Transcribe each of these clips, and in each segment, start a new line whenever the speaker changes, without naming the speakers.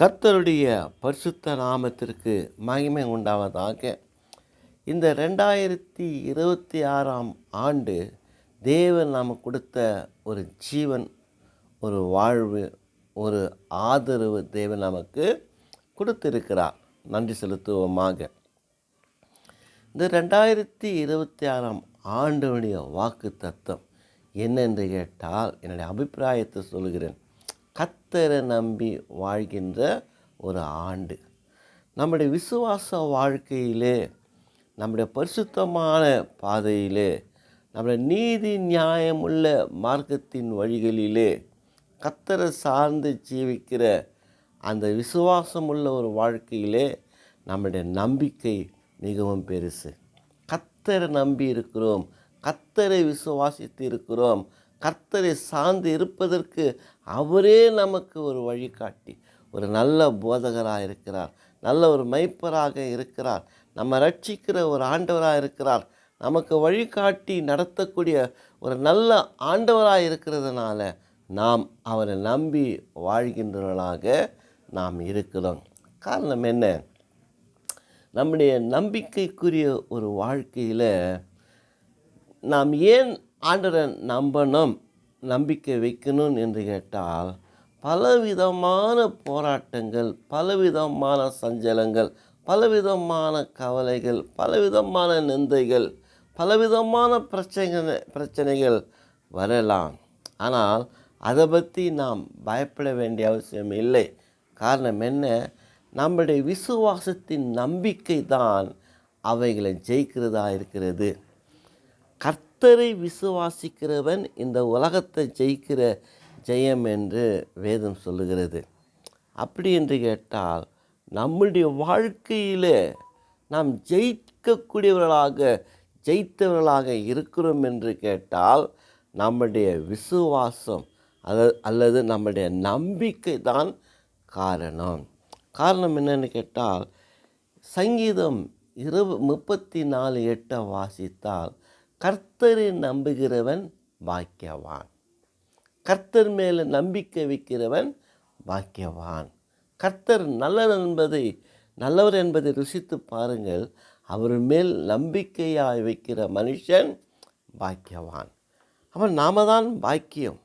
கர்த்தருடைய பரிசுத்த நாமத்திற்கு மகிமை உண்டாவதாக. இந்த ரெண்டாயிரத்தி இருபத்தி ஆறாம் ஆண்டு தேவன் நாம் கொடுத்த ஒரு ஜீவன் ஒரு வாழ்வு ஒரு ஆதரவு தேவன் நமக்கு கொடுத்திருக்கிறார். நன்றி செலுத்துவோமாக. இந்த ரெண்டாயிரத்தி இருபத்தி ஆறாம் ஆண்டுடைய வாக்கு தத்துவம் என்னென்று கேட்டால் என்னுடைய அபிப்பிராயத்தை சொல்கிறேன் கத்தரை நம்பி வாழ்கின்ற ஒரு ஆண்டு. நம்முடைய விசுவாச வாழ்க்கையிலே நம்முடைய பரிசுத்தமான பாதையிலே நம்முடைய நீதி நியாயமுள்ள மார்க்கத்தின் வழிகளிலே கத்தரை சார்ந்து ஜீவிக்கிற அந்த விசுவாசமுள்ள ஒரு வாழ்க்கையிலே நம்முடைய நம்பிக்கை மிகவும் பெருசு. கத்தரை நம்பி இருக்கிறோம். கத்தரை விசுவாசித்து இருக்கிறோம். கர்த்தரை சார்ந்து இருப்பதற்கு அவரே நமக்கு ஒரு வழிகாட்டி. ஒரு நல்ல போதகராக இருக்கிறார். நல்ல ஒரு மைப்பராக இருக்கிறார். நம்ம ரட்சிக்கிற ஒரு ஆண்டவராக இருக்கிறார். நமக்கு வழிகாட்டி நடத்தக்கூடிய ஒரு நல்ல ஆண்டவராக இருக்கிறதுனால நாம் அவரை நம்பி வாழ்கின்றவர்களாக நாம் இருக்கிறோம். காரணம் என்ன? நம்முடைய நம்பிக்கைக்குரிய ஒரு வாழ்க்கையில் நாம் ஏன் ஆண்டரை நம்பணும் நம்பிக்கை வைக்கணும் என்று கேட்டால் பலவிதமான போராட்டங்கள் பலவிதமான சஞ்சலங்கள் பலவிதமான கவலைகள் பலவிதமான நிந்தைகள் பலவிதமான பிரச்சனை பிரச்சனைகள் வரலாம். ஆனால் அதை பற்றி நாம் பயப்பட வேண்டிய அவசியம் இல்லை. காரணம் என்ன? நம்முடைய விசுவாசத்தின் நம்பிக்கை தான் அவைகளை ஜெயிக்கிறதா இருக்கிறது. கர்த்தரை விசுவாசிக்கிறவன் இந்த உலகத்தை ஜெயிக்கிற ஜெயம் என்று வேதம் சொல்லுகிறது. அப்படி என்று கேட்டால் நம்முடைய வாழ்க்கையில் நாம் ஜெயிக்கக்கூடியவர்களாக ஜெயித்தவர்களாக இருக்கிறோம் என்று கேட்டால் நம்முடைய விசுவாசம் அது அல்லது நம்முடைய நம்பிக்கை தான் காரணம். காரணம் என்னென்னு கேட்டால் சங்கீதம் இரு முப்பத்தி நாலு எட்டை வாசித்தால் கர்த்தரை நம்புகிறவன் பாக்கியவான். கர்த்தர் மேலே நம்பிக்கை வைக்கிறவன் பாக்கியவான். கர்த்தர் நல்லவர் என்பதை நல்லவர் என்பதை ருசித்து பாருங்கள். அவர் மேல் நம்பிக்கையாக வைக்கிற மனுஷன் பாக்கியவான். அவன் நாம தான் பாக்கியம்.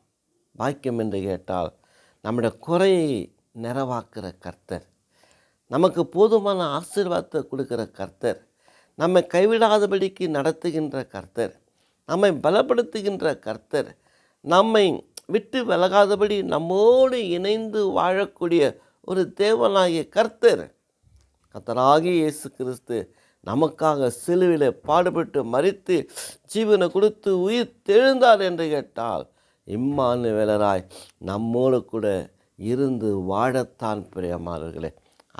பாக்கியம் என்று கேட்டால் நம்முடைய குறையை நிறவாக்குற கர்த்தர். நமக்கு போதுமான ஆசீர்வாதத்தை கொடுக்குற கர்த்தர். நம்மை கைவிடாதபடிக்கு நடத்துகின்ற கர்த்தர் நம்மை பலப்படுத்துகின்ற கர்த்தர் நம்மை விட்டு விலகாதபடி நம்மோடு இணைந்து வாழக்கூடிய ஒரு தேவனாகிய கர்த்தர். கர்த்தராகிய இயேசு கிறிஸ்து நமக்காக சிலுவில பாடுபட்டு மறித்து ஜீவனை கொடுத்து உயிர் தெழுந்தார் என்று கேட்டால் இம்மானு வேலராய் நம்மோடு கூட இருந்து வாழத்தான் பிரியமானவர்களே.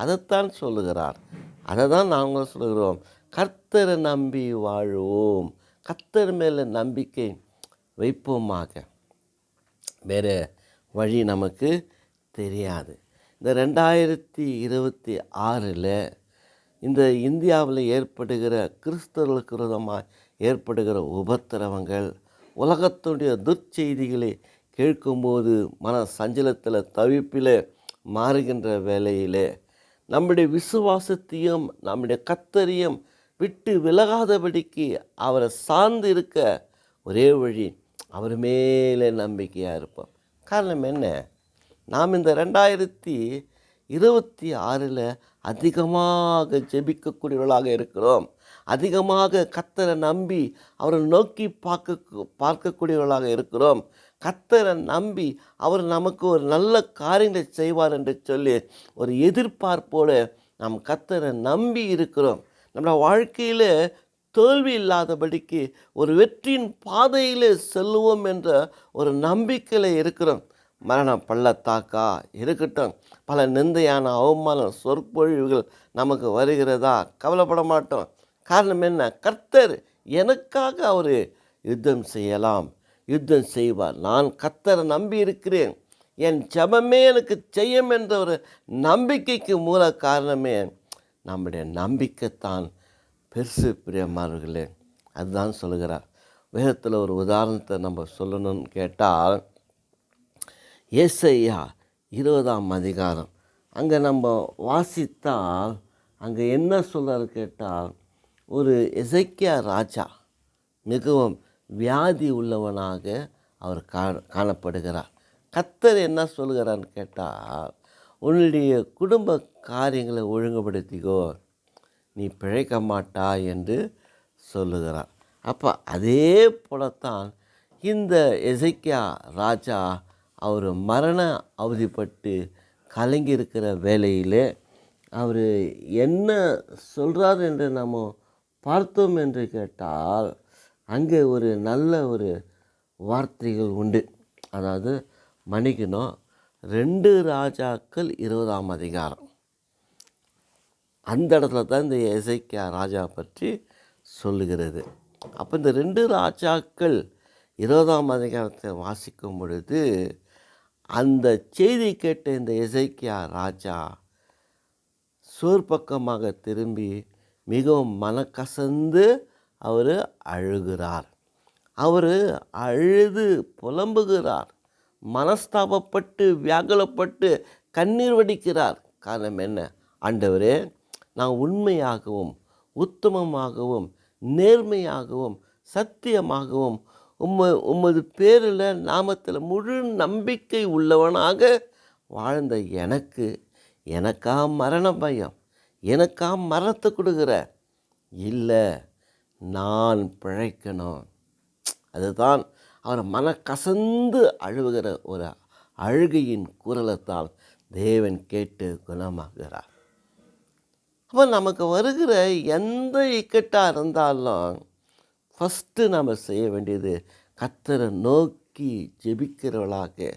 அதைத்தான் சொல்லுகிறார். அதை தான் நாங்கள் சொல்லுகிறோம். கர்த்தரை நம்பி வாழுவோம். கர்த்தர் மேலே நம்பிக்கை வைப்போமாக. வேறு வழி நமக்கு தெரியாது. இந்த ரெண்டாயிரத்தி இருபத்தி ஆறில் இந்த இந்தியாவில் ஏற்படுகிற கிறிஸ்தவர்களுக்கு விரோதமாக ஏற்படுகிற உபத்திரவங்கள் உலகத்துடைய துர்ச்செய்திகளை கேட்கும்போது மன சஞ்சலத்தில் தவிப்பில் மாறுகின்ற வேலையில் நம்முடைய விசுவாசத்தையும் நம்முடைய கத்தரையும் விட்டு விலகாதபடிக்கு அவரை சார்ந்து இருக்க ஒரே வழி அவர் மேலே நம்பிக்கையாக இருப்போம் காரணம் என்ன? நாம் இந்த ரெண்டாயிரத்தி இருபத்தி ஆறில் அதிகமாக ஜெபிக்கக்கூடியவர்களாக இருக்கிறோம். அதிகமாக கத்தரை நம்பி அவரை நோக்கி பார்க்க பார்க்கக்கூடியவர்களாக இருக்கிறோம். கத்தரை நம்பி அவர் நமக்கு ஒரு நல்ல காரியங்களை செய்வார் என்று சொல்லி ஒரு எதிர்பார்ப்போடு நாம் கத்தரை நம்பி இருக்கிறோம். நம்மளோட வாழ்க்கையில் தோல்வி இல்லாதபடிக்கு ஒரு வெற்றியின் பாதையில் செல்லுவோம் என்ற ஒரு நம்பிக்கையில் இருக்கிறோம். மரணம் பள்ளத்தாக்கா இருக்கட்டும். பல நிந்தையான அவமான சொற்பொழிவுகள் நமக்கு வருகிறதா? கவலைப்பட மாட்டோம். காரணம் என்ன? கர்த்தர் எனக்காக அவர் யுத்தம் செய்யலாம். யுத்தம் செய்வார். நான் கர்த்தரை நம்பி இருக்கிறேன். என் ஜபமே எனக்கு செய்யும் என்ற ஒரு நம்பிக்கைக்கு மூல காரணமே நம்முடைய நம்பிக்கைத்தான் பெருசு பிரியமானவர்களே. அதுதான் சொல்லுகிறார். வேதத்தில் ஒரு உதாரணத்தை நம்ம சொல்லணும்னு கேட்டால் ஏசையா இருபதாம் அதிகாரம். அங்கே நம்ம வாசித்தால் அங்கே என்ன சொல்கிறார் கேட்டால் ஒரு இசைக்கியா ராஜா மிகவும் வியாதி உள்ளவனாக அவர் கா காணப்படுகிறார். கத்தர் என்ன சொல்கிறான்னு கேட்டால் உன்னுடைய குடும்ப காரியங்களை ஒழுங்குபடுத்திக்கோ. நீ பிழைக்க மாட்டா என்று சொல்லுகிறார். அப்போ அதே போலத்தான் இந்த எசைக்கியா ராஜா அவர் மரண அவதிப்பட்டு கலங்கி இருக்கிற அவர் என்ன சொல்கிறார் என்று நம்ம பார்த்தோம் என்று கேட்டால் அங்கே ஒரு நல்ல ஒரு வார்த்தைகள் உண்டு. அதாவது மன்னிக்கணும் ரெண்டு ராஜாக்கள் இருபதாம் அதிகாரம். அந்த இடத்துல தான் இந்த எசைக்கியா ராஜா பற்றி சொல்லுகிறது. அப்போ இந்த ரெண்டு ராஜாக்கள் இருபதாம் அதிகாரத்தை வாசிக்கும் பொழுது அந்த செய்தி கேட்ட இந்த எசைக்கியா ராஜா சோர்பக்கமாக திரும்பி மிகவும் மனக்கசந்து அவர் அழுகிறார். அவர் அழுது புலம்புகிறார். மனஸ்தாபப்பட்டு வியாகுலப்பட்டு கண்ணீர் வடிக்கிறார். காரணம் என்ன? ஆண்டவரே நான் உண்மையாகவும் உத்தமமாகவும் நேர்மையாகவும் சத்தியமாகவும் உம்ம உமது பேரில் நாமத்தில் முழு நம்பிக்கை உள்ளவனாக வாழ்ந்த எனக்கு எனக்கா மரண பயம் எனக்கா மரணத்தை கொடுக்குற? இல்லை நான் பிழைக்கணும். அதுதான் அவர் மன கசந்து அழுவுகிற ஒரு அழுகையின் குரலத்தால் தேவன் கேட்டு குணமாகிறார். அப்போ நமக்கு வருகிற எந்த இக்கட்டாக இருந்தாலும் ஃபஸ்ட்டு நாம் செய்ய வேண்டியது கத்தரை நோக்கி ஜெபிக்கிறவர்களாக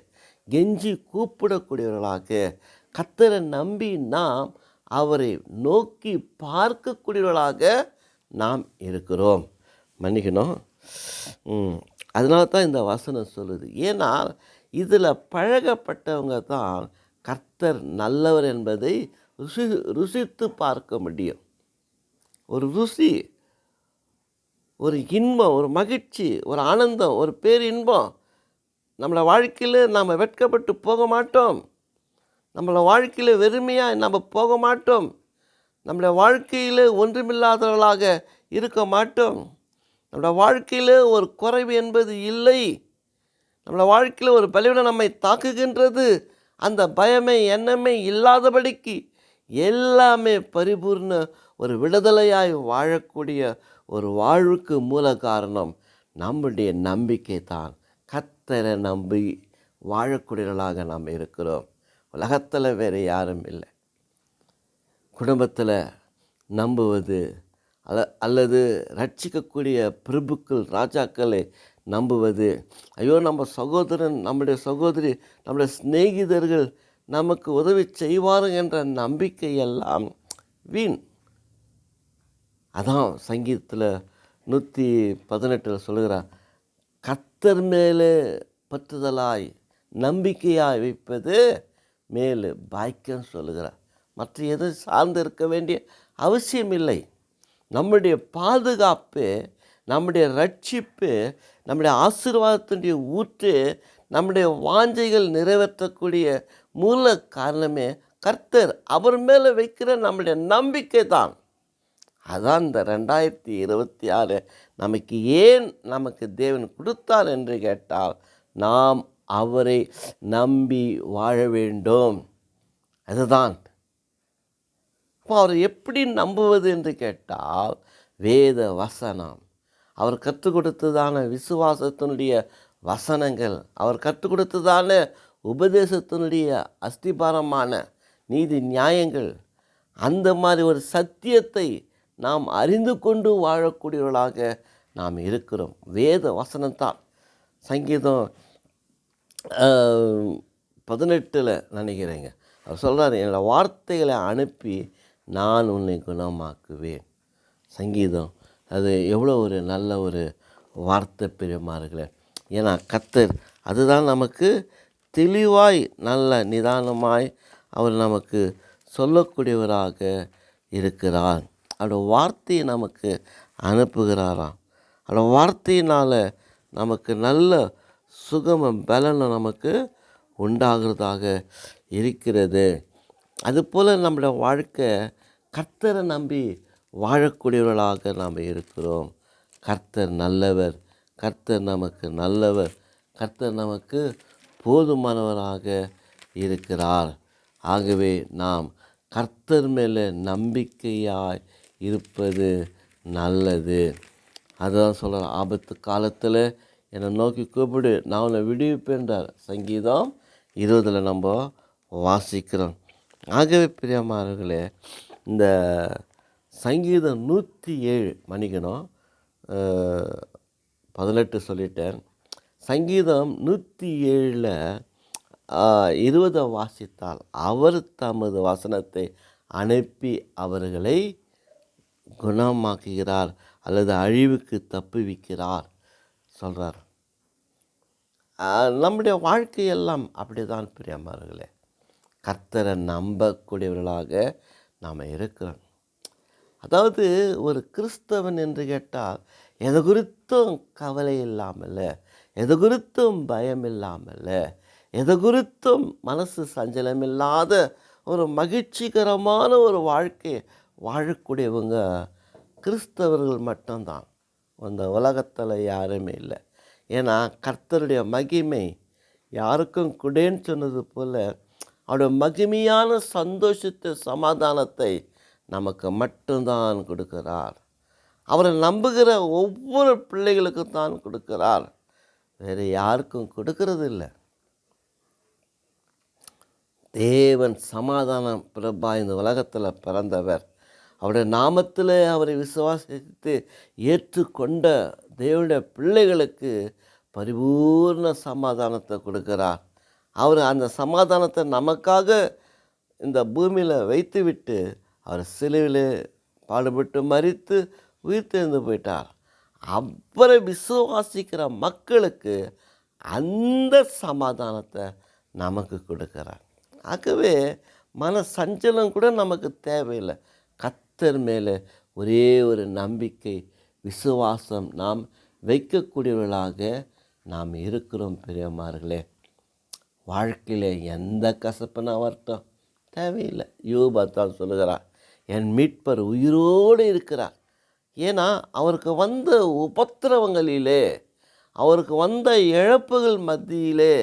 கெஞ்சி கூப்பிடக்கூடியவர்களாக கத்தரை நம்பி நாம் அவரை நோக்கி பார்க்கக்கூடியவர்களாக நாம் இருக்கிறோம். மன்னிக்கணும். ம், அதனால தான் இந்த வசனம் சொல்லுது. ஏன்னா இதில் பழகப்பட்டவங்க தான் கர்த்தர் நல்லவர் என்பதை ருசி ருசித்து பார்க்க முடியும். ஒரு ருசி ஒரு இன்பம் ஒரு மகிழ்ச்சி ஒரு ஆனந்தம் ஒரு பேரின்பம். நம்மளை வாழ்க்கையில் நாம் வெட்கப்பட்டு போக மாட்டோம். நம்மளை வாழ்க்கையில் வெறுமையாக நம்ம போக மாட்டோம். நம்மளை வாழ்க்கையில் ஒன்றுமில்லாதவர்களாக இருக்க மாட்டோம். நம்மளோட வாழ்க்கையில் ஒரு குறைவு என்பது இல்லை. நம்மளோட வாழ்க்கையில் ஒரு பலவீனம் நம்மை தாக்குகின்றது. அந்த பயமே எண்ணமே இல்லாதபடிக்கு எல்லாமே பரிபூர்ண ஒரு விடுதலையாய் வாழக்கூடிய ஒரு வாழ்வுக்கு மூல காரணம் நம்முடைய நம்பிக்கை தான் கத்தரை நம்பி வாழக்கூடியவர்களாக நாம் இருக்கிறோம். உலகத்தில் வேறு யாரும் இல்லை. குடும்பத்தில் நம்புவது அல்ல அல்லது ரட்சிக்கக்கூடிய பிரபுக்கள் ராஜாக்களை நம்புவது. ஐயோ நம்ம சகோதரன் நம்முடைய சகோதரி நம்முடைய சிநேகிதர்கள் நமக்கு உதவி செய்வார்கள் என்ற நம்பிக்கையெல்லாம் வீண். அதான் சங்கீதத்தில் நூற்றி பதினெட்டில் சொல்கிறார் கத்தர் மேலே பற்றுதலாய் நம்பிக்கையாய் வைப்பது மேலே பாக்கியம் சொல்லுகிறார். மற்ற எதுவும் சார்ந்து இருக்க வேண்டிய அவசியம் இல்லை நம்முடைய பாதுகாப்பு நம்முடைய ரட்சிப்பு நம்முடைய ஆசீர்வாதத்தினுடைய ஊற்று நம்முடைய வாஞ்சைகள் நிறைவேற்றக்கூடிய மூல காரணமே கர்த்தர். அவர் மேலே வைக்கிற நம்முடைய நம்பிக்கை தான். அதான் இந்த ரெண்டாயிரத்தி இருபத்தி ஆறு. நமக்கு ஏன் நமக்கு தேவன் கொடுத்தார் என்று கேட்டால் நாம் அவரை நம்பி வாழ வேண்டும். அதுதான் அப்போ அவரை எப்படி நம்புவது என்று கேட்டால் வேத வசனம். அவர் கற்றுக் கொடுத்ததான விசுவாசத்தினுடைய வசனங்கள் அவர் கற்றுக் கொடுத்ததான உபதேசத்தினுடைய அஸ்திபாரமான நீதி நியாயங்கள் அந்த மாதிரி ஒரு சத்தியத்தை நாம் அறிந்து கொண்டு வாழக்கூடியவர்களாக நாம் இருக்கிறோம். வேத வசனம்தான் சங்கீதம் பதினெட்டில் நினைக்கிறேங்க. அவர் சொல்கிறார் என்னோடய வார்த்தைகளை அனுப்பி நான் உன்னை குணமாக்குவேன். சங்கீதம். அது எவ்வளோ ஒரு நல்ல ஒரு வார்த்தை பெருமாறுகளே ஏன்னா கத்தர் அதுதான் நமக்கு தெளிவாய் நல்ல நிதானமாய் அவர் நமக்கு சொல்லக்கூடியவராக இருக்கிறார். அவரோட வார்த்தையை நமக்கு அனுப்புகிறாராம். அவரோட வார்த்தையினால் நமக்கு நல்ல சுகமும் பலனும் நமக்கு உண்டாகிறதாக இருக்கிறது. அதுபோல் நம்மளோட வாழ்க்கை கர்த்தரை நம்பி வாழக்கூடியவர்களாக நாம் இருக்கிறோம். கர்த்தர் நல்லவர் கர்த்தர் நமக்கு நல்லவர் கர்த்தர் நமக்கு போதுமானவராக இருக்கிறார். ஆகவே நாம் கர்த்தர் மேலே நம்பிக்கையாய் இருப்பது நல்லது. அதுதான் சொல்கிறேன் ஆபத்து காலத்தில் என்னை நோக்கி கூப்பிடு நான் உன்னை விடுவிப்பேன்றார் சங்கீதம் இருபதில் நம்ம வாசிக்கிறோம். ஆகவே பிரியமானவர்களே இந்த சங்கீதம் நூற்றி ஏழு மணிக்கணும் பதினெட்டு சொல்லிட்டேன். சங்கீதம் நூற்றி ஏழில் இருபதை வாசித்தால் அவர் தமது வசனத்தை அனுப்பி அவர்களை குணமாக்குகிறார் அல்லது அழிவுக்கு தப்புவிக்கிறார் சொல்கிறார் நம்முடைய வாழ்க்கையெல்லாம் அப்படி தான் பிரியமார்களே கர்த்தரை நம்பக்கூடியவர்களாக நாம் இருக்கிறோம். அதாவது ஒரு கிறிஸ்தவன் என்று கேட்டால் எது குறித்தும் கவலை இல்லாமல் எது குறித்தும் பயம் இல்லாமல் எது குறித்தும் மனசு சஞ்சலமில்லாத ஒரு மகிழ்ச்சிகரமான ஒரு வாழ்க்கை வாழக்கூடியவங்க கிறிஸ்தவர்கள் மட்டும்தான். அந்த உலகத்தில் யாருமே இல்லை. ஏன்னா கர்த்தருடைய மகிமை யாருக்கும் குடேன்னு சொன்னது போல் அவருடைய மகிமையான சந்தோஷத்தை சமாதானத்தை நமக்கு மட்டும்தான் கொடுக்கிறார். அவரை நம்புகிற ஒவ்வொரு பிள்ளைகளுக்கும் தான் கொடுக்கிறார். வேறு யாருக்கும் கொடுக்கறது இல்லை. தேவன் சமாதானம் பிரபா இந்த உலகத்தில் பிறந்தவர். அவருடைய நாமத்தில் அவரை விசுவாசித்து ஏற்றுக்கொண்ட தேவனுடைய பிள்ளைகளுக்கு பரிபூர்ண சமாதானத்தை கொடுக்கிறார். அவர் அந்த சமாதானத்தை நமக்காக இந்த பூமியில் வைத்துவிட்டு அவர் சிலுவிலே பாடுபட்டு மறித்து உயிர்த்தெழுந்து போயிட்டார். அவரை விசுவாசிக்கிற மக்களுக்கு அந்த சமாதானத்தை நமக்கு கொடுக்குறார். ஆகவே மன சஞ்சலம் கூட நமக்கு தேவையில்லை. கத்தர் மேலே ஒரே ஒரு நம்பிக்கை விசுவாசம் நாம் வைக்கக்கூடியவர்களாக நாம் இருக்கிறோம் பெரியமார்களே. வாழ்க்கையில் எந்த கசப்புனா வரட்டும் தேவையில்லை. யோபா தான் சொல்லுகிறார் என் மீட்பர் உயிரோடு இருக்கிறார். ஏன்னா அவருக்கு வந்த உபத்திரவங்களிலே அவருக்கு வந்த இழப்புகள் மத்தியிலே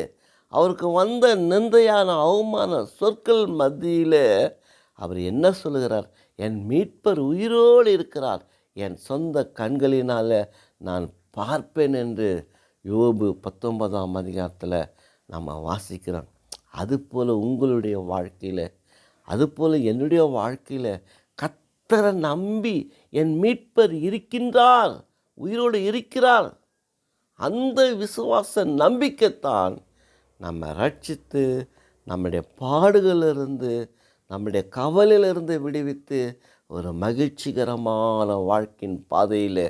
அவருக்கு வந்த நிந்தையான அவமான சொற்கள் மத்தியிலே அவர் என்ன சொல்லுகிறார்? என் மீட்பர் உயிரோடு இருக்கிறார். என் சொந்த கண்களினால் நான் பார்ப்பேன் என்று யோபு பத்தொன்பதாம் அதிகாரத்தில் நம்ம வாசிக்கிறோம். அதுபோல் உங்களுடைய வாழ்க்கையில் அதுபோல் என்னுடைய வாழ்க்கையில் கத்தரை நம்பி என் மீட்பர் இருக்கின்றார் உயிரோடு இருக்கிறார். அந்த விசுவாச நம்பிக்கைத்தான் நம்ம ரட்சித்து நம்முடைய பாடுகளிலிருந்து நம்முடைய கவலையிலிருந்து விடுவித்து ஒரு மகிழ்ச்சிகரமான வாழ்க்கையின் பாதையில்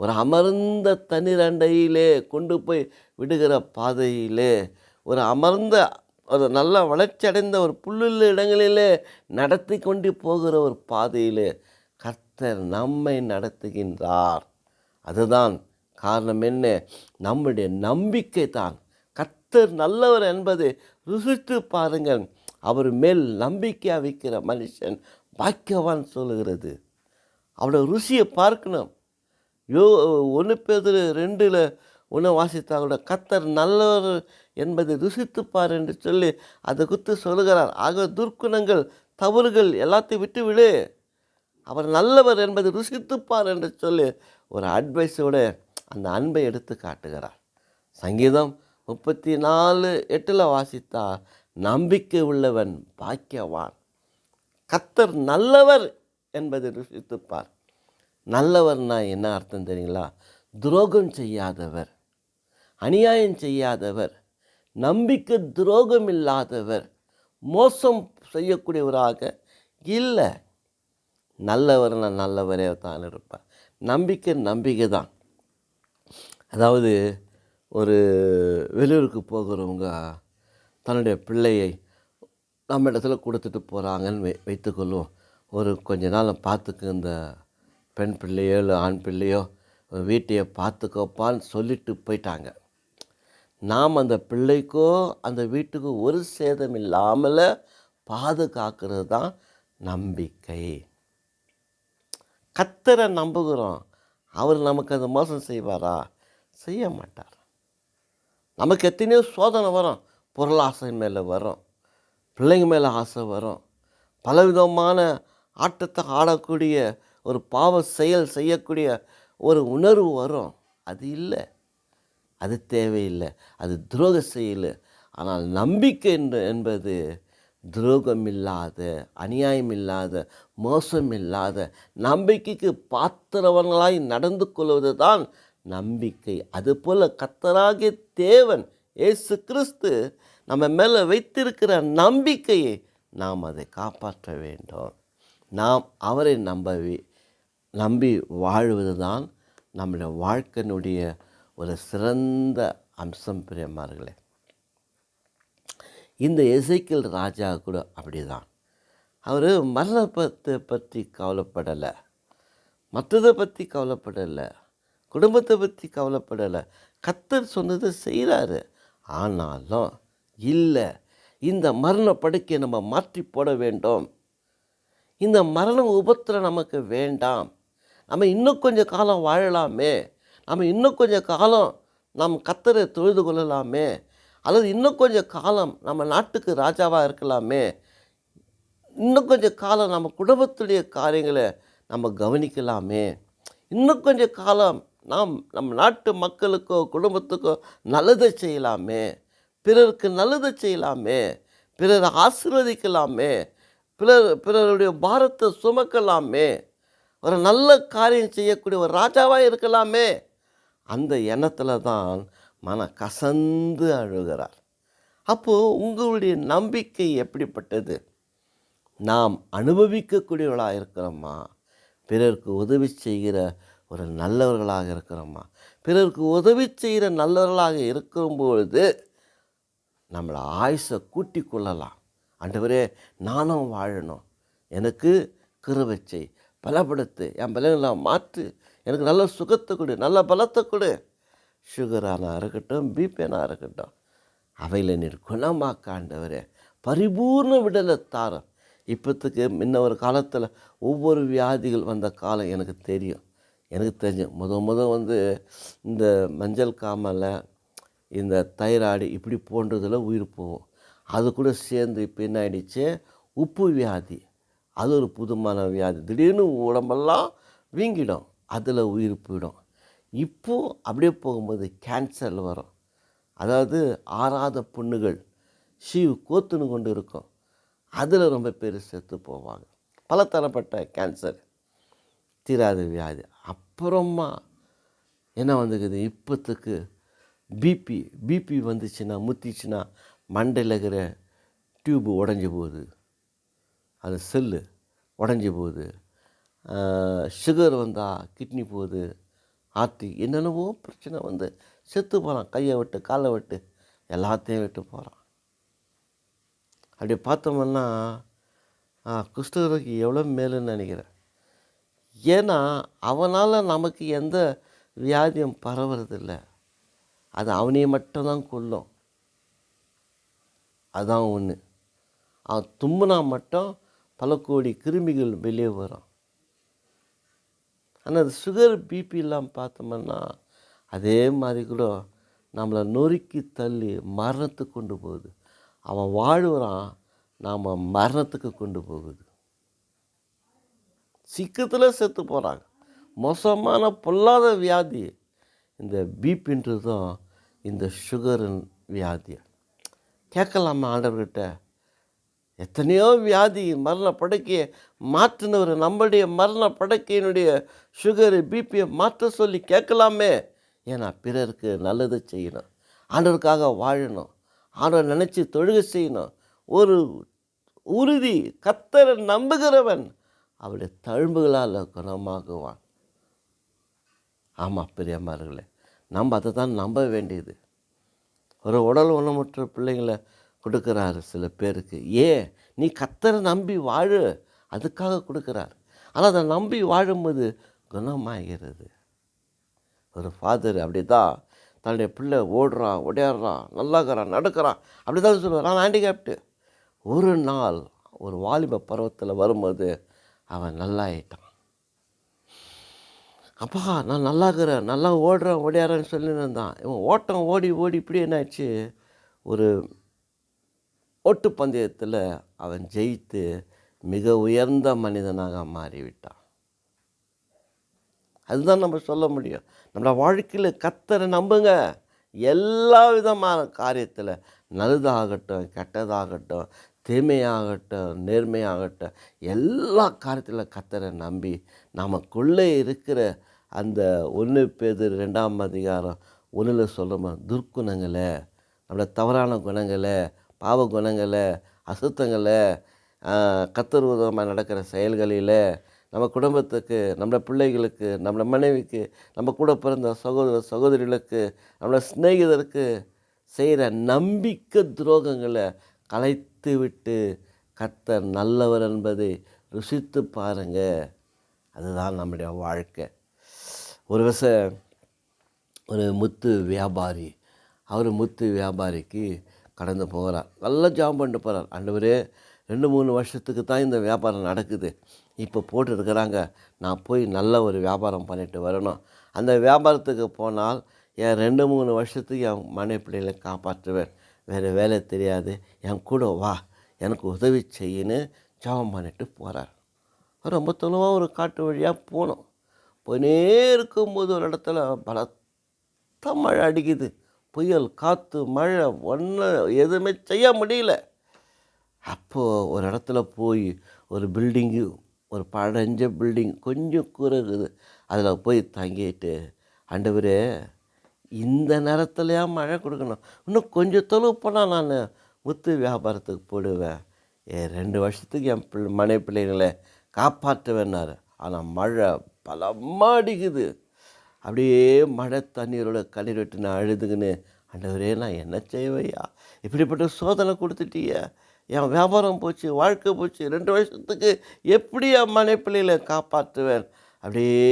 ஒரு அமர்ந்த தண்ணீரண்டையிலே கொண்டு போய் விடுகிற பாதையிலே ஒரு அமர்ந்த ஒரு நல்ல வளர்ச்சி அடைந்த ஒரு புல்லுள்ள இடங்களிலே நடத்தி கொண்டு போகிற ஒரு பாதையிலே கர்த்தர் நம்மை நடத்துகின்றார். அதுதான் காரணம் என்ன? நம்முடைய நம்பிக்கை தான். கர்த்தர் நல்லவர் என்பதை ருசித்து பாருங்கள். அவர் மேல் நம்பிக்கையாக வைக்கிற மனுஷன் பாக்கியவான் சொல்லுகிறது. அவரோட ருசியை பார்க்கணும். யோ ஒன்று பேர் ரெண்டில் ஒன்று வாசித்தாங்களோட கத்தர் நல்லவர் என்பதை ருசித்துப்பார் என்று சொல்லி அதை குறித்து சொல்லுகிறார். ஆக துர்க்குணங்கள் தவறுகள் எல்லாத்தையும் விட்டு விடு அவர் நல்லவர் என்பதை ருசித்துப்பார் என்று சொல்லி ஒரு அட்வைஸோட அந்த அன்பை எடுத்து காட்டுகிறார். சங்கீதம் முப்பத்தி நாலு எட்டில் வாசித்தா நம்பிக்கை உள்ளவன் பாக்கியவான். கத்தர் நல்லவர் என்பதை ருசித்துப்பார். நல்லவர்னா என்ன அர்த்தம் தெரியுங்களா? துரோகம் செய்யாதவர். அநியாயம் செய்யாதவர் நம்பிக்கை துரோகம் இல்லாதவர் மோசம் செய்யக்கூடியவராக இல்லை. நல்லவர்னா நல்லவரே தான் இருப்பார். நம்பிக்கை நம்பிக்கை தான். அதாவது ஒரு வெளியூருக்கு போகிறவங்க தன்னுடைய பிள்ளையை நம்ம இடத்துல கொடுத்துட்டு போகிறாங்கன்னு வை வைத்துக்கொள்வோம் ஒரு கொஞ்ச நாள் பார்த்துக்கு இந்த பெண் பிள்ளையோ இல்லை ஆண் பிள்ளையோ வீட்டையை பார்த்துக்கோப்பான்னு சொல்லிட்டு போயிட்டாங்க. நாம் அந்த பிள்ளைக்கோ அந்த வீட்டுக்கோ ஒரு சேதம் இல்லாமல் பாதுகாக்கிறது தான் நம்பிக்கை. கத்தரை நம்புகிறோம். அவர் நமக்கு அந்த மோசம் செய்வாரா? செய்ய மாட்டார். நமக்கு எத்தனையோ சோதனை வரும். பொருளாசை மேலே வரும். பிள்ளைங்க மேலே ஆசை வரும். பலவிதமான ஆட்டத்தை ஆடக்கூடிய ஒரு பாவ செயல் செய்யக்கூடிய ஒரு உணர்வு வரும். அது இல்லை. அது தேவையில்லை அது துரோக செயல் ஆனால் நம்பிக்கை என்று என்பது துரோகம் இல்லாத அநியாயம் இல்லாத மோசம் இல்லாத நம்பிக்கைக்கு பாத்திரவர்களாய் நடந்து கொள்வது தான் நம்பிக்கை. அதுபோல் கத்தராகிய தேவன் ஏசு கிறிஸ்து நம்ம மேலே வைத்திருக்கிற நம்பிக்கையை நாம் அதை காப்பாற்ற வேண்டும். நாம் அவரை நம்பவி நம்பி வாழ்வது தான் நம்முடைய வாழ்க்கையினுடைய ஒரு சிறந்த அம்சம் பிரியமார்களே. இந்த இசைக்கல் ராஜா கூட அப்படிதான். அவர் மரணத்தை பற்றி கவலைப்படலை. மற்றதை பற்றி கவலைப்படலை. குடும்பத்தை பற்றி கவலைப்படலை. கத்தர் சொன்னதை செய்கிறாரு ஆனாலும் இல்லை. இந்த மரண படுக்கையை நம்ம மாற்றி போட வேண்டும். இந்த மரண உபத்திரம் நமக்கு வேண்டாம். நம்ம இன்னும் கொஞ்சம் காலம் வாழலாமே. நம்ம இன்னும் கொஞ்சம் காலம் நம் கத்தரை தொழுது கொள்ளலாமே. அல்லது இன்னும் கொஞ்சம் காலம் நம்ம நாட்டுக்கு ராஜாவாக இருக்கலாமே. இன்னும் கொஞ்சம் காலம் நம்ம குடும்பத்துடைய காரியங்களை நம்ம கவனிக்கலாமே. இன்னும் கொஞ்சம் காலம் நாம் நம்ம நாட்டு மக்களுக்கோ குடும்பத்துக்கோ நல்லதை செய்யலாமே. பிறருக்கு நல்லதை செய்யலாமே. பிறரை ஆசீர்வதிக்கலாமே. பிறர் பிறருடைய பாரத்தை சுமக்கலாமே. ஒரு நல்ல காரியம் செய்யக்கூடிய ஒரு ராஜாவாக இருக்கலாமே. அந்த எண்ணத்தில் தான் மன கசந்து அழுகிறார். அப்போது உங்களுடைய நம்பிக்கை எப்படிப்பட்டது? நாம் அனுபவிக்கக்கூடியவர்களாக இருக்கிறோமா? பிறருக்கு உதவி செய்கிற ஒரு நல்லவர்களாக இருக்கிறோமா? பிறருக்கு உதவி செய்கிற நல்லவர்களாக இருக்கும்பொழுது நம்மளை ஆயுசை கூட்டி கொள்ளலாம். ஆண்டவரே நானும் வாழணும். எனக்கு கிருவச்சை பலப்படுத்து. என் பலங்களை மாற்று. எனக்கு நல்ல சுகத்தை கொடு நல்ல பலத்தை கொடு. சுகரானா இருக்கட்டும் பிபினா இருக்கட்டும் அவையில் நீர் குணமாக்க ஆண்டவரே பரிபூர்ண விடலை தாரம். இப்போத்துக்கு முன்ன ஒரு காலத்தில் ஒவ்வொரு வியாதிகள் வந்த காலம் எனக்கு தெரியும். எனக்கு தெரியும் முத முத வந்து இந்த மஞ்சள் காமலை இந்த தைராய்டு இப்படி போன்றதில் உயிர் போகும். அது கூட சேர்ந்து இப்போ என்ன ஆகிடுச்சு உப்பு வியாதி. அது ஒரு புதுமான வியாதி. திடீர்னு உடம்பெல்லாம் வீங்கிடும். அதில் உயிர் போயிடும். இப்போது அப்படியே போகும்போது கேன்சர் வரும். அதாவது ஆறாத புண்ணுகள் ஷீவ் கோத்துன்னு கொண்டு இருக்கும். அதில் ரொம்ப பேர் செத்து போவாங்க. பலதரப்பட்ட கேன்சர் தீராத வியாதி. அப்புறமா என்ன வந்துக்குது? இப்போத்துக்கு பிபி பிபி வந்துச்சுன்னா முத்திச்சுன்னா மண்டையில் இருக்கிற டியூப்பு உடஞ்சி போகுது. அது செல்லு உடஞ்சி போகுது. சுகர் வந்தால் கிட்னி போகுது ஆத்தி என்னென்னவோ பிரச்சனை வந்து செத்து போகிறான் கையை விட்டு காலை விட்டு எல்லாத்தையும் விட்டு போகிறான் அப்படி பார்த்தோம்னா குஷ்டரோகி எவ்வளோ மேலுன்னு நினைக்கிறேன். ஏன்னா அவனால் நமக்கு எந்த வியாதியும் பரவுறதில்லை. அது அவனையை மட்டும்தான் கொல்லும். அதான் ஒன்று அவன் தும்முனா மட்டும் பல கோடி கிருமிகள் வெளியே வரும். ஆனால் அது சுகர் பிபிலாம் இல்லாமல் பார்த்தோம்னா அதே மாதிரி கூட நம்மளை நொறுக்கி தள்ளி மரணத்துக்கு கொண்டு போகுது. அவன் வாழ்கிறான் நாம் மரணத்துக்கு கொண்டு போகுது. சிக்கத்தில் செத்து போகிறாங்க மோசமான பொல்லாத வியாதி. இந்த பிபின்றதும் இந்த சுகரின் வியாதி. கேட்கலாமா ஆண்டவர்கிட்ட? எத்தனையோ வியாதி மரண படுக்கையை மாற்றினவர் நம்மளுடைய மரண படுக்கையினுடைய சுகரு பிபியை மாற்ற சொல்லி கேட்கலாமே. ஏன்னா பிறருக்கு நல்லது செய்யணும். ஆண்டவருக்காக வாழணும். ஆண்டவர் நினச்சி தொழுகை செய்யணும். ஒரு உறுதி கத்தரை நம்புகிறவன் அவருடைய தழும்புகளால் குணமாகுவான். ஆமாம் பெரியம்மார்களே நம்ம அதை தான் நம்ப வேண்டியது. ஒரு உடல் உணமுற்ற பிள்ளைங்களை கொடுக்குறாரு சில பேருக்கு. ஏன் நீ கத்தரை நம்பி வாழு. அதுக்காக கொடுக்குறார். ஆனால் அதை நம்பி வாழும்போது குணமாகிறது. ஒரு ஃபாதர் அப்படி தான் தன்னுடைய பிள்ளை ஓடுறான் ஓடியாடுறான் நல்லாக்குறான் நடக்கிறான். அப்படி தான் சொல்லுவார். நான் ஹேண்டிகேப்டு. ஒரு நாள் ஒரு வாலிப பருவத்தில் வரும்போது அவன் நல்லா ஆயிட்டான் அப்பா நான் நல்லா இருக்கிறேன் நல்லா ஓடுறேன் ஓடியாரன்னு சொல்லியிருந்தான் இவன் ஓட்டம் ஓடி ஓடி இப்படி என்னாச்சு ஒரு ஓட்டுப்பந்தயத்தில் அவன் ஜெயித்து மிக உயர்ந்த மனிதனாக மாறிவிட்டான். அதுதான் நம்ம சொல்ல முடியும். நம்மளோட வாழ்க்கையில் கத்தரை நம்புங்க. எல்லா விதமான காரியத்தில் நல்லதாகட்டும் கெட்டதாகட்டும் தீமையாகட்டும் நேர்மையாகட்டும் எல்லா காரியத்தில் கத்தரை நம்பி நமக்குள்ளே இருக்கிற அந்த ஒன்று பேது ரெண்டாம் அதிகாரம் ஒன்றில் சொல்கிறோமா துர்க்குணங்களை நம்மளோட தவறான குணங்களை பாவ குணங்களை அசுத்தங்களை கத்தர் விதமாக நடக்கிற செயல்களில் நம்ம குடும்பத்துக்கு நம்ம பிள்ளைகளுக்கு நம்ம மனைவிக்கு நம்ம கூட பிறந்த சகோதர சகோதரிகளுக்கு நம்மளோட சிநேகிதருக்கு செய்கிற நம்பிக்கை துரோகங்களை கலைத்து விட்டு கர்த்தர் நல்லவர் என்பதை ருசித்து பாருங்க. அதுதான் நம்முடைய வாழ்க்கை. ஒரு விச ஒரு முத்து வியாபாரி அவர் முத்து வியாபாரிக்கு கடந்து போகிறார் நல்லா ஜாம் பண்ணிட்டு போகிறார் ஆண்டவர் ரெண்டு மூணு வருஷத்துக்கு தான் இந்த வியாபாரம் நடக்குது. இப்போ போட்டுருக்குறாங்க. நான் போய் நல்ல ஒரு வியாபாரம் பண்ணிட்டு வரணும். அந்த வியாபாரத்துக்கு போனால் என் ரெண்டு மூணு வருஷத்துக்கு என் மனை பிள்ளைகளை காப்பாற்றுவேன். வேறு வேலை தெரியாது. என் கூட வா. எனக்கு உதவி செய்யின்னு ஜாபம் பண்ணிட்டு போகிறார் ரொம்ப தொலைவாக ஒரு காட்டு வழியாக போனோம். போயினே இருக்கும்போது ஒரு இடத்துல பலத்த மழை அடிக்குது. புயல் காற்று மழை ஒன்றும் எதுவுமே செய்ய முடியல. அப்போது ஒரு இடத்துல போய் ஒரு பில்டிங்கு ஒரு பழஞ்ச பில்டிங் கொஞ்சம் கூரை இருக்குது. அதில் போய் தங்கிட்டு ஆண்டவரே இந்த நேரத்துலையா மழை கொடுக்கணும்? இன்னும் கொஞ்சம் தொழுவு போனால் நான் முத்து வியாபாரத்துக்கு போடுவேன். ஏ ரெண்டு வருஷத்துக்கு என் பிள்ளை மனை பிள்ளைங்களை காப்பாற்றுவேன்னாரு ஆனால் மழை பலமாக அடிக்குது. அப்படியே மழை தண்ணீரோட கண்ணீர் விட்டு நான் அழுதுங்கன்னு அண்டவரே நான் என்ன செய்வையா இப்படிப்பட்ட சோதனை கொடுத்துட்டிய. என் வியாபாரம் போச்சு வாழ்க்கை போச்சு ரெண்டு வருஷத்துக்கு எப்படி என் மனைப்பிள்ளைகளை காப்பாற்றுவேன்? அப்படியே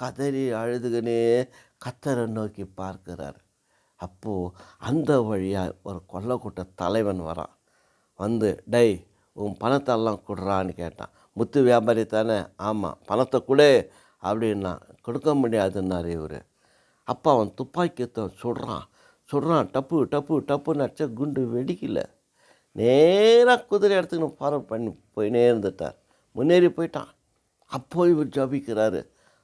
கதறி அழுதுகனே கத்தரை நோக்கி பார்க்கிறார். அப்போது அந்த வழியாக ஒரு கொல்லக்கூட்ட தலைவன் வரான். வந்து டை உன் பணத்தெல்லாம் கொடுறான்னு கேட்டான். முத்து வியாபாரி தானே ஆமாம் பணத்தை கொடு. அப்படின்னா கொடுக்க முடியாதுன்னாரு இவர். அப்போ அவன் துப்பாக்கியத்தை சுடுறான். சுடுறான் டப்பு டப்பு டப்புன்னு அடிச்சா குண்டு வெடிக்கல. நேராக குதிரை இடத்துக்கு ஃபாலோ பண்ணி போயினே இருந்துட்டார். முன்னேறி போயிட்டான். அப்போ இவர் ஜபிக்கிறாரு.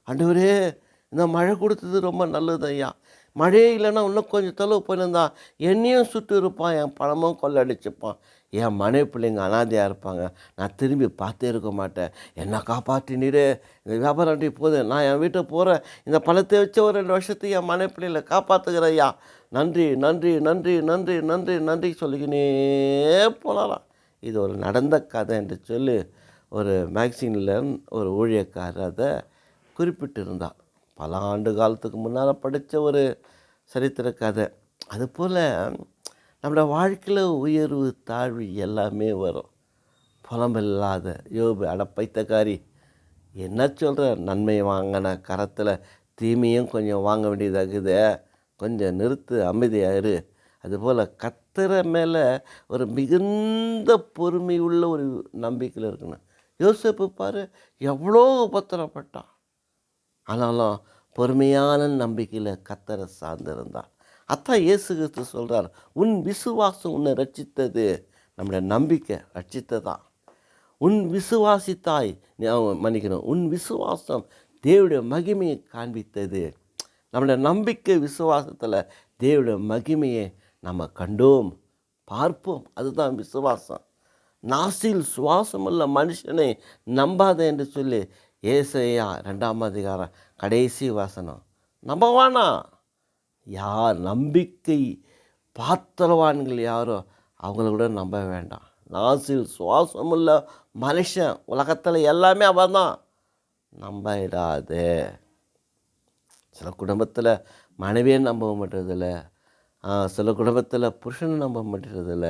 ஆண்டவரே இந்த மழை கொடுத்தது ரொம்ப நல்லது ஐயா. மழையே இல்லைன்னா இன்னும் கொஞ்சம் தொலைவு போயிருந்தான் என்னையும் சுட்டு இருப்பான் என் பணமும் கொள்ளடிச்சுப்பான் என் மனைவி பிள்ளைங்க அனாதையாக இருப்பாங்க. நான் திரும்பி பார்த்தே இருக்க மாட்டேன். என்ன காப்பாற்றினீரு இந்த வியாபாரம் அப்படி போகுது. நான் என் வீட்டை போகிறேன் இந்த பணத்தை வச்சு ஒரு ரெண்டு வருஷத்துக்கு என் மனைவி பிள்ளைங்களை காப்பாற்றுகிறையா நன்றி நன்றி நன்றி நன்றி நன்றி நன்றி சொல்லிக்கினே போகலாம் இது ஒரு நடந்த கதை என்று சொல்லி ஒரு மேக்சினில் ஒரு ஊழியக்காரர் அதை குறிப்பிட்டிருந்தார் பல ஆண்டு காலத்துக்கு முன்னால் படித்த ஒரு சரித்திர கதை. அதுபோல் நம்மளோட வாழ்க்கையில் உயர்வு தாழ்வு எல்லாமே வரும். புலமில்லாத யோபு அடப்பைத்தக்காரி என்ன சொல்கிற நன்மை வாங்கின கரத்தில் தீமையும் கொஞ்சம் வாங்க வேண்டியதாகுது கொஞ்சம் நிறுத்து அமைதியாயிரு அதுபோல் கத்துற மேலே ஒரு மிகுந்த பொறுமை உள்ள ஒரு நம்பிக்கையில் இருக்கணும். யோசிப்பு பாரு எவ்வளோ உபத்திரப்பட்டான். ஆனாலும் பொறுமையான நம்பிக்கையில் கத்தரை சார்ந்திருந்தான். அத்தான் இயேசு கிறிஸ்து சொல்கிறார் உன் விசுவாசம் உன்னை ரட்சித்தது. நம்முடைய நம்பிக்கை ரட்சித்ததான். உன் விசுவாசித்தாய் மன்னிக்கணும். உன் விசுவாசம் தேவடைய மகிமையை காண்பித்தது. நம்முடைய நம்பிக்கை விசுவாசத்தில் தேவடைய மகிமையை நம்ம கண்டோம் பார்ப்போம். அதுதான் விசுவாசம். நாசில் சுவாசமுள்ள மனுஷனை நம்பாத என்று சொல்லி ஏசையா ரெண்டாம் அதிகாரம் கடைசி வாசனம். நம்பவானா? யார் நம்பிக்கை பாத்திரவான்கள் யாரோ அவங்கள கூட நம்ப வேண்டாம். நாசில் சுவாசமுள்ள மனுஷன். உலகத்தில் எல்லாமே அவன் தான் நம்பிடாது சில குடும்பத்தில் மனைவியை நம்ப மாட்டதில்ல சில குடும்பத்தில் புருஷனை நம்ப மாட்டேறதில்ல.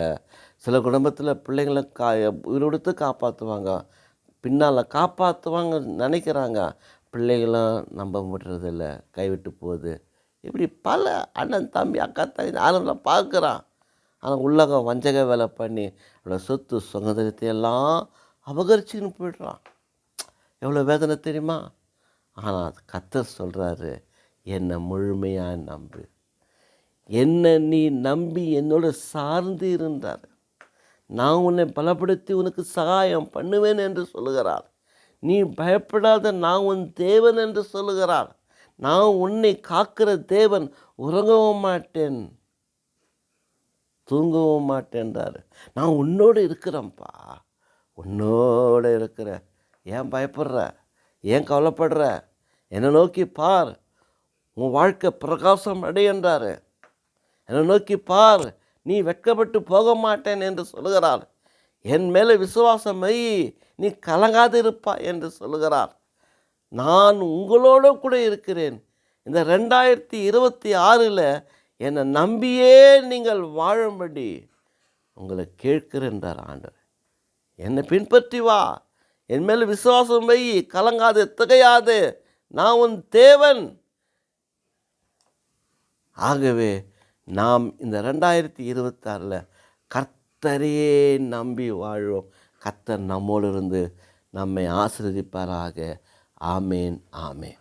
சில குடும்பத்தில் பிள்ளைங்களை கா உயிரோடுத்து காப்பாற்றுவாங்க பின்னால் காப்பாற்றுவாங்க நினைக்கிறாங்க. பிள்ளைகளும் நம்ப முடியறதில்ல கைவிட்டு போகுது. இப்படி பல அண்ணன் தம்பி அக்கா தங்கி ஆளுங்களை பார்க்குறான். ஆனால் உள்ளக வஞ்சக வேலை பண்ணி அவளோட சொத்து சுதந்திரத்தை எல்லாம் அபகரிச்சுக்கின்னு போயிடுறான். எவ்வளோ வேதனை தெரியுமா? ஆனால் கத்தர் சொல்கிறாரு என்னை முழுமையாக நம்பு. என்னை நீ நம்பி என்னோட சார்ந்து இருந்தார். நான் உன்னை பலப்படுத்தி உனக்கு சகாயம் பண்ணுவேன் என்று சொல்லுகிறார். நீ பயப்படாத நான் உன் தேவன் என்று சொல்லுகிறார். நான் உன்னை காக்கிற தேவன் உறங்கவும் மாட்டேன். தூங்கவும் மாட்டேன்றார். நான் உன்னோடு இருக்கிறேன்ப்பா. உன்னோட இருக்கிற. ஏன் பயப்படுற? ஏன் கவலைப்படுற? என்னை நோக்கி பார். உன் வாழ்க்கை பிரகாசம் அடையன்றார் என்னை நோக்கி பார். நீ வெட்கப்பட்டு போக மாட்டேன் என்று சொல்லுகிறார். என் மேலே விசுவாசம் நீ கலங்காது இருப்பா என்று சொல்லுகிறார். நான் உங்களோட கூட இருக்கிறேன். இந்த ரெண்டாயிரத்தி இருபத்தி ஆறில் என்னை நம்பியே நீங்கள் வாழும்படி உங்களை கேட்கிறேன்றார் ஆண்டவர். என்னை பின்பற்றி வா. என் மேல் விசுவாசம் வை. கலங்காது திகையாது. நான் உன் தேவன். ஆகவே நாம் இந்த ரெண்டாயிரத்தி இருபத்தாறில் கர்த்தரையே நம்பி வாழ்வோம். கர்த்தர் நம்மோடு இருந்து நம்மை ஆசிர்வதிப்பாராக. Amen amen.